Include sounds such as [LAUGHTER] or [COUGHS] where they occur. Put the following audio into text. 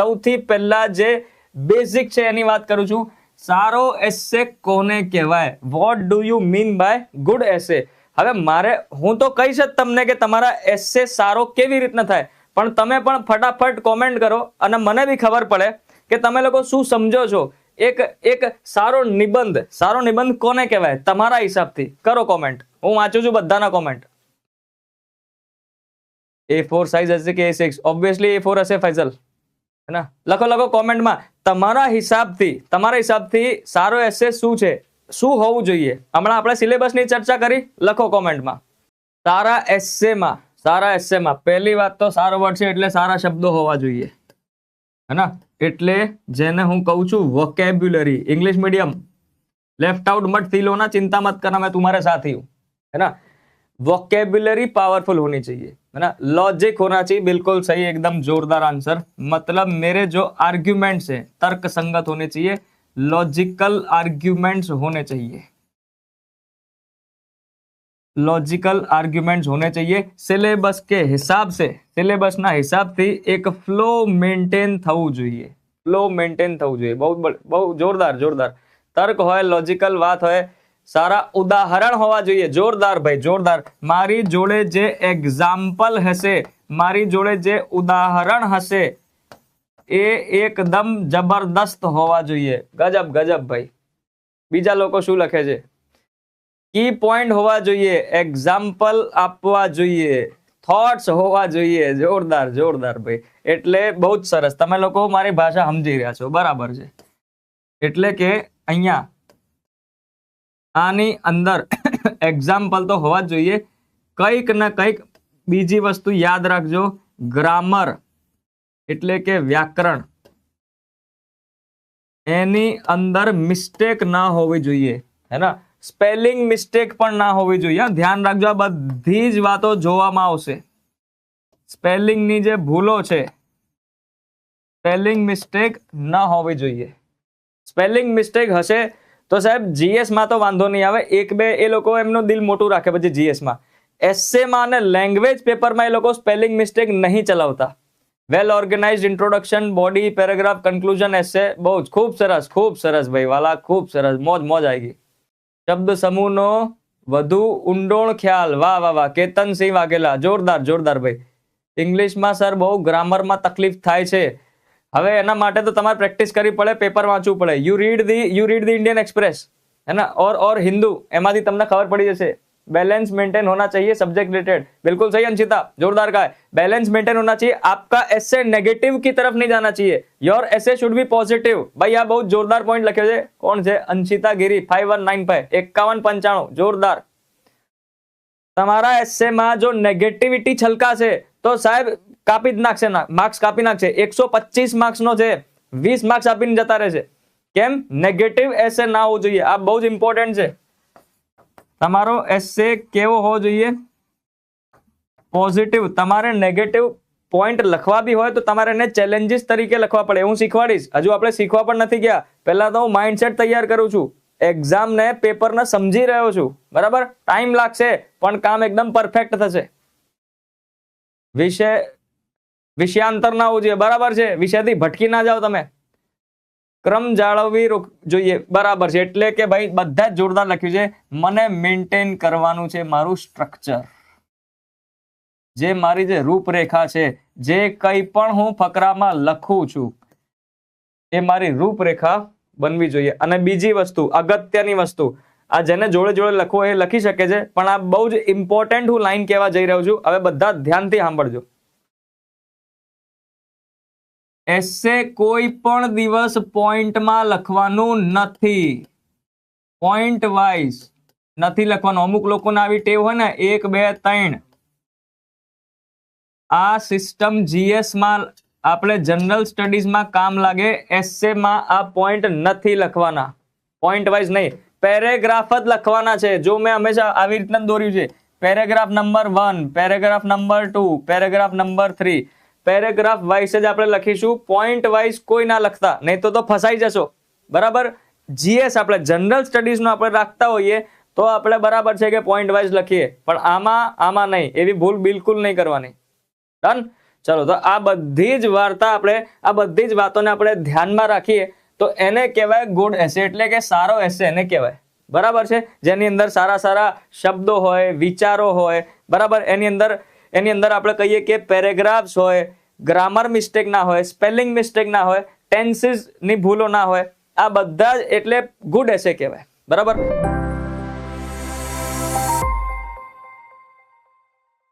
સૌથી પહેલા જે બેઝિક છે એની વાત કરું છું. સારો એસે કોને કહેવાય? What do you mean by good essay હવે મારે, હું તો કહીશ જ તમને કે તમારા એસે સારો કેવી રીતના થાય? પણ તમે પણ ફટાફટ કોમેન્ટ કરો અને મને બી ખબર પડે કે તમે લોકો શું સમજો છો? એક એક સારો નિબંધ સારો નિબંધ કોને કહેવાય? તમારા હિસાબથી. કરો કોમેન્ટ હું વાંચું છું બધાના કોમેન્ટ એ ફોર સાઇઝ હશે કે A six obviously A four હશે ફૈઝલ હે ને લખો લખો કોમેન્ટમાં તમારા હિસાબથી તમારા હિસાબથી સારો એસે શું છે શું હોવું જોઈએ હમણાં આપણે સિલેબસની ચર્ચા કરી લખો કોમેન્ટમાં સારા એસેમાં સારા એસેમાં પહેલી વાત તો સારો વર્ડ છે એટલે સારા શબ્દો હોવા જોઈએ હે ને એટલે જેને હું કહું છું vocabulary English medium left out मत फील होना चिंता मत करना मैं तुम्हारे साथ ही हूं है ना वोकेबुलरी पावरफुल होनी चाहिए है ना लॉजिक होना चाहिए बिल्कुल सही एकदम जोरदार आंसर मतलब मेरे जो आर्ग्यूमेंट्स हैं तर्क संगत होने चाहिए लॉजिकल आर्ग्यूमेंट्स होने चाहिए लॉजिकल आर्ग्यूमेंट्स होने चाहिए સિલેબસ કે હિસાબ से સિલેબસના હિસાબથી એક ફ્લો મેન્ટેન થવું જોઈએ ફ્લો મેન્ટેન થવું જોઈએ બહુ બ- બહુ જોરદાર જોરદાર તર્ક હોય લોજિકલ વાત હોય સારા ઉદાહરણ હોવા જોઈએ. જોરદાર ભાઈ, જોરદાર. મારી જોડે જે એક્ઝામ્પલ હશે, મારી જોડે જે ઉદાહરણ હશે, એ એકદમ જબરદસ્ત હોવા જોઈએ. ગજબ ગજબ ભાઈ. બીજા લોકો શું લખે છે? કી પોઈન્ટ હોવા જોઈએ એક્ઝામ્પલ આપવા જોઈએ. થોટ્સ હોવા જોઈએ. જોરદાર જોરદાર ભાઈ. એટલે બહુ જ સરસ. તમે લોકો મારી ભાષા સમજી રહ્યા છો. બરાબર છે. એટલે કે અહીંયા આની અંદર [COUGHS] એક્ઝામ્પલ તો હોવા જ જોઈએ. કંઈક ને કંઈક બીજી વસ્તુ યાદ રાખજો. ગ્રામર એટલે કે વ્યાકરણ. એની અંદર મિસ્ટેક ના હોવી જોઈએ. હે ને સ્પેલિંગ મિસ્ટેક પણ ના હોવી જોઈએ. ધ્યાન રાખજો, આ બધી જ વાતો જોવામાં આવશે. સ્પેલિંગની જે ભૂલો છે સ્પેલિંગ મિસ્ટેક ન હોવી જોઈએ. સ્પેલિંગ મિસ્ટેક હશે તો સાહેબ જીએસમાં તો વાંધો નહીં આવે. એક, બે, એ લોકો એમનું દિલ મોટું રાખે પછી જીએસમાં એસેમાં અને લેંગ્વેજ પેપરમાં એ લોકો સ્પેલિંગ મિસ્ટેક નહીં ચલાવતા. Well organised introduction body paragraph conclusion essay બહુ જ, ખૂબ સરસ ખૂબ સરસ ભાઈ, વાલા, ખૂબ સરસ, મોજ મોજ આવી શબ્દ સમૂહનો વધુ ઊંડોણ ખ્યાલ. વાહ વાહ વાહ કેતનસિંહ વાઘેલા, જોરદાર જોરદાર ભાઈ. ઇંગ્લિશમાં સર બહુ ગ્રામરમાં તકલીફ થાય છે. હવે એના માટે તો તમારે પ્રેક્ટિસ કરવી પડે પેપર વાંચવું પડે you read the you read the Indian Express है ना और और हिंदू एमादी તમને ખબર પડી જશે बैलेंस मेंटेन होना चाहिए सब्जेक्ट रिलेटेड बिल्कुल सही अंशिता जोरदार का है बैलेंस मेंटेन होना चाहिए आपका ऐसे नेगेटिव की तरफ नहीं जाना चाहिए योर ऐसे शुड बी पॉजिटिव भाई આ બહુ જોરદાર પોઈન્ટ લખ્યો છે કોણ છે Anshita Giri five one nine five એકાવન પંચાણું જોરદાર તમારા એસેમાં જો નેગેટિવિટી છલકાશે તો સાહેબ કાપી જ નાખશે માર્ક્સ કાપી નાખશે. એકસો પચીસ માર્ક્સનો છે. વીસ માર્ક્સ આપીને જતા રહેશે. કેમ? નેગેટિવ એસે ના હોવું જોઈએ. આ બહુ જ ઇમ્પોર્ટન્ટ છે. તમારો એસે કેવો હોવો જોઈએ? પોઝિટિવ તમારે નેગેટિવ પોઈન્ટ લખવા બી હોય તો તમારે એને ચેલેન્જીસ તરીકે લખવા પડે. હું શીખવાડીશ. હજુ આપણે શીખવા પણ નથી ગયા. પહેલા તો હું માઇન્ડસેટ તૈયાર કરું છું. એક્ઝામને પેપરને સમજી રહ્યો છું. બરાબર? ટાઈમ લાગશે, પણ કામ એકદમ પરફેક્ટ થશે. વિષય વિષયાંતર ના હોવું જોઈએ. બરાબર છે? વિષયથી ભટકી ના જાઓ તમે. ક્રમ જાળવવી જોઈએ. બરાબર છે. એટલે કે ભાઈ બધા જ જોરદાર લખ્યું છે. મને મેન્ટેન કરવાનું છે મારું સ્ટ્રક્ચર જે મારી જે રૂપરેખા છે, જે કંઈ પણ હું ફકરામાં લખું છું, એ મારી રૂપરેખા બનવી જોઈએ. અને બીજી વસ્તુ, અગત્યની વસ્તુ, આ જેને જોડે જોડે લખવું એ લખી શકે છે, પણ આ બહુ જ ઇમ્પોર્ટન્ટ હું લાઈન કહેવા જઈ રહ્યો છું. હવે બધા ધ્યાનથી સાંભળજો. એસે કોઈ પણ દિવસ પોઈન્ટમાં લખવાનું નથી. પોઈન્ટ વાઇઝ નથી લખવાનું. અમુક લોકોને આવી ટેવ હોય ને, એક, બે, ત્રણ. આ સિસ્ટમ જીએસમાં આપણે જનરલ સ્ટડીઝમાં કામ લાગે એસએમાં આ પોઈન્ટ નથી લખવાના. પોઈન્ટ વાઇઝ નહીં. પેરેગ્રાફ જ લખવાના છે. જો મેં હંમેશા આવી રીતના દોર્યું છે. Paragraph number one, paragraph number two, paragraph number three paragraph wise જ આપણે લખીશું. પોઈન્ટ વાઇઝ કોઈ ના લખતા. નહીં તો ફસાઈ જશો. બરાબર? જીએસ આપણે જનરલ સ્ટડીઝનો આપણે રાખતા હોઈએ તો આપણે બરાબર છે કે પોઈન્ટ વાઇઝ લખીએ. પણ આમાં આમાં નહીં. એવી ભૂલ બિલકુલ નહીં કરવાની. ડન ચલો, તો આ બધી જ વાર્તા આપણે, આ બધી જ વાતોને આપણે ધ્યાનમાં રાખીએ તો એને કહેવાય ગુડ એસે એટલે કે સારો એસે એને કહેવાય. બરાબર છે? જેની અંદર સારા સારા શબ્દો હોય, વિચારો હોય. બરાબર? એની અંદર એની અંદર આપણે કહીએ કે પેરેગ્રાફ્સ હોય ગ્રામર મિસ્ટેક ના હોય સ્પેલિંગ મિસ્ટેક ના હોય ટેન્સીસની ભૂલો ના હોય, આ બધા જ એટલે ગુડ એસે કહેવાય. બરાબર?